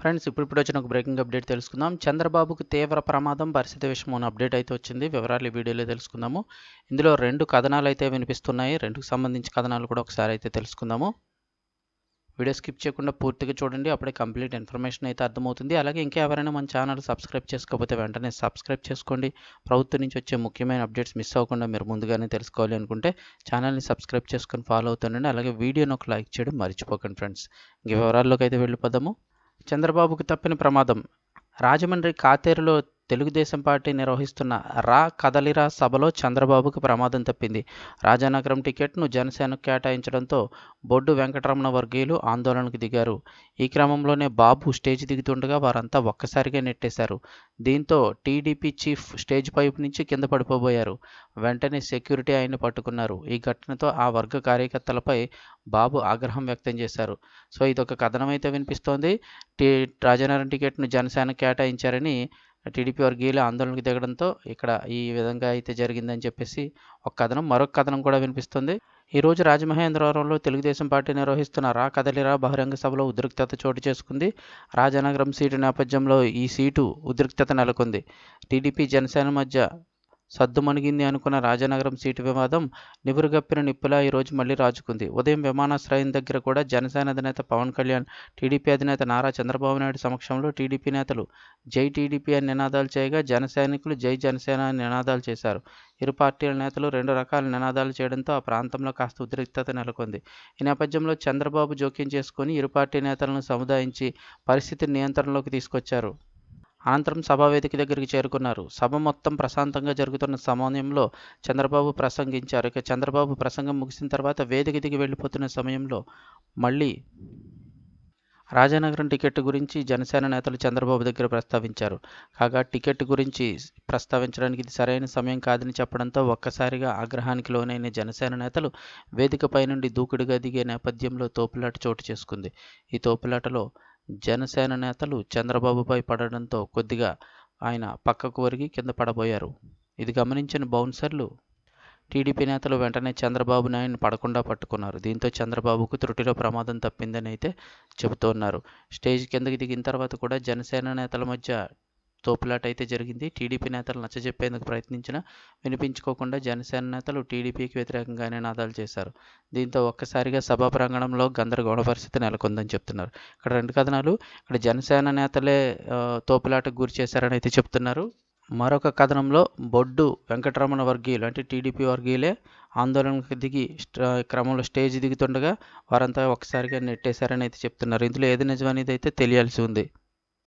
Friends ఇప్పుడు ఇప్పుడు వచ్చిన ఒక బ్రేకింగ్ అప్డేట్ తెలుసుకుందాం. చంద్రబాబుకు తీవ్ర ప్రమాదం పరిస్థితి విషయం అని అప్డేట్ అయితే వచ్చింది. వివరాలు ఈ వీడియోలో తెలుసుకుందాము. ఇందులో రెండు కథనాలు అయితే వినిపిస్తున్నాయి. రెండుకు సంబంధించి కథనాలు కూడా ఒకసారి అయితే తెలుసుకుందాము. వీడియో స్కిప్ చేయకుండా పూర్తిగా చూడండి. అప్పుడే కంప్లీట్ ఇన్ఫర్మేషన్ అయితే అర్థమవుతుంది. అలాగే ఇంకా ఎవరైనా మన ఛానల్ సబ్స్క్రైబ్ చేసుకోకపోతే వెంటనే సబ్స్క్రైబ్ చేసుకోండి. ప్రభుత్వం నుంచి వచ్చే ముఖ్యమైన అప్డేట్స్ మిస్ అవ్వకుండా మీరు ముందుగానే తెలుసుకోవాలి అనుకుంటే ఛానల్ని సబ్స్క్రైబ్ చేసుకొని ఫాలో అవుతుండండి. అలాగే వీడియోని ఒక లైక్ చేయడం మర్చిపోకండి ఫ్రెండ్స్. ఇంక వివరాల్లోకి అయితే వెళ్ళిపోదాము. చంద్రబాబుకు తప్పిన ప్రమాదం. రాజమండ్రి కాతేరులో తెలుగుదేశం పార్టీ నిర్వహిస్తున్న రా కదలిరా సభలో చంద్రబాబుకు ప్రమాదం తప్పింది. రాజానగరం టికెట్ను జనసేనకు కేటాయించడంతో బొడ్డు వెంకటరమణ వర్గీయులు ఆందోళనకు దిగారు. ఈ క్రమంలోనే బాబు స్టేజ్ దిగుతుండగా వారంతా ఒక్కసారిగా నెట్టేశారు. దీంతో టీడీపీ చీఫ్ స్టేజ్ పైపు నుంచి కింద పడిపోబోయారు. వెంటనే సెక్యూరిటీ ఆయన పట్టుకున్నారు. ఈ ఘటనతో ఆ వర్గ కార్యకర్తలపై బాబు ఆగ్రహం వ్యక్తం చేశారు. సో ఇదొక కథనం అయితే వినిపిస్తోంది. టీ రాజానగరం టికెట్ను జనసేన కేటాయించారని టీడీపీ వర్గీయులు ఆందోళనకు దిగడంతో ఇక్కడ ఈ విధంగా అయితే జరిగిందని చెప్పేసి ఒక కథనం మరొక కథనం కూడా వినిపిస్తుంది. ఈ రోజు రాజమహేంద్రవరంలో తెలుగుదేశం పార్టీ నిర్వహిస్తున్న రా కదలిరా బహిరంగ సభలో ఉద్రిక్తత చోటు చేసుకుంది. రాజానగరం సీటు నేపథ్యంలో ఈ సీటు ఉద్రిక్తత నెలకొంది. టీడీపీ జనసేన మధ్య సద్దుమణిగింది అనుకున్న రాజనగరం సీటు వివాదం నిబురుగప్పిన నిప్పులా ఈరోజు మళ్ళీ రాజుకుంది. ఉదయం విమానాశ్రయం దగ్గర కూడా జనసేన అధినేత పవన్ కళ్యాణ్ టీడీపీ అధినేత నారా చంద్రబాబు నాయుడు సమక్షంలో టీడీపీ నేతలు జై టీడీపీ అని నినాదాలు చేయగా జనసైనికులు జై జనసేన అని నినాదాలు చేశారు. ఇరు పార్టీల నేతలు రెండు రకాల నినాదాలు చేయడంతో ఆ ప్రాంతంలో కాస్త ఉద్రిక్తత నెలకొంది. ఈ నేపథ్యంలో చంద్రబాబు జోక్యం చేసుకుని ఇరు పార్టీ నేతలను సముదాయించి పరిస్థితిని నియంత్రణలోకి తీసుకొచ్చారు. అనంతరం సభావేదిక దగ్గరికి చేరుకున్నారు. సభ మొత్తం ప్రశాంతంగా జరుగుతున్న సమయంలో చంద్రబాబు ప్రసంగించారు. ఇక చంద్రబాబు ప్రసంగం ముగిసిన తర్వాత వేదిక దిగి వెళ్ళిపోతున్న సమయంలో మళ్ళీ రాజానగరం టికెట్ గురించి జనసేన నేతలు చంద్రబాబు దగ్గర ప్రస్తావించారు. కాగా టికెట్ గురించి ప్రస్తావించడానికి ఇది సరైన సమయం కాదని చెప్పడంతో ఒక్కసారిగా ఆగ్రహానికి లోనైన జనసేన నేతలు వేదికపై నుండి దూకుడుగా దిగే నేపథ్యంలో తోపులాట చోటు చేసుకుంది. ఈ తోపులాటలో జనసేన నేతలు చంద్రబాబుపై పడడంతో కొద్దిగా ఆయన పక్కకు ఒరిగి కింద పడబోయారు. ఇది గమనించిన బౌన్సర్లు టీడీపీ నేతలు వెంటనే చంద్రబాబు నాయుడిని పడకుండా పట్టుకున్నారు. దీంతో చంద్రబాబుకు త్రుటిలో ప్రమాదం తప్పిందని అయితే చెబుతున్నారు స్టేజ్ కిందకి దిగిన తర్వాత కూడా జనసేన నేతల మధ్య తోపులాట అయితే జరిగింది. టీడీపీ నేతలు నచ్చజెప్పేందుకు ప్రయత్నించినా వినిపించుకోకుండా జనసేన నేతలు టీడీపీకి వ్యతిరేకంగానే నాదాలు చేశారు. దీంతో ఒక్కసారిగా సభా ప్రాంగణంలో గందరగోళ పరిస్థితి నెలకొందని చెప్తున్నారు. ఇక్కడ రెండు కథనాలు ఇక్కడ జనసేన నేతలే తోపులాటకు గురి చేశారని అయితే చెప్తున్నారు. మరొక కథనంలో బొడ్డు వెంకటరమణ వర్గీయులు అంటే టీడీపీ వర్గీయులే ఆందోళనకు దిగి క్రమంలో స్టేజ్ దిగుతుండగా వారంతా ఒకసారిగా నెట్టేశారని అయితే చెప్తున్నారు. ఇందులో ఏది నిజమనేది అయితే తెలియాల్సి ఉంది.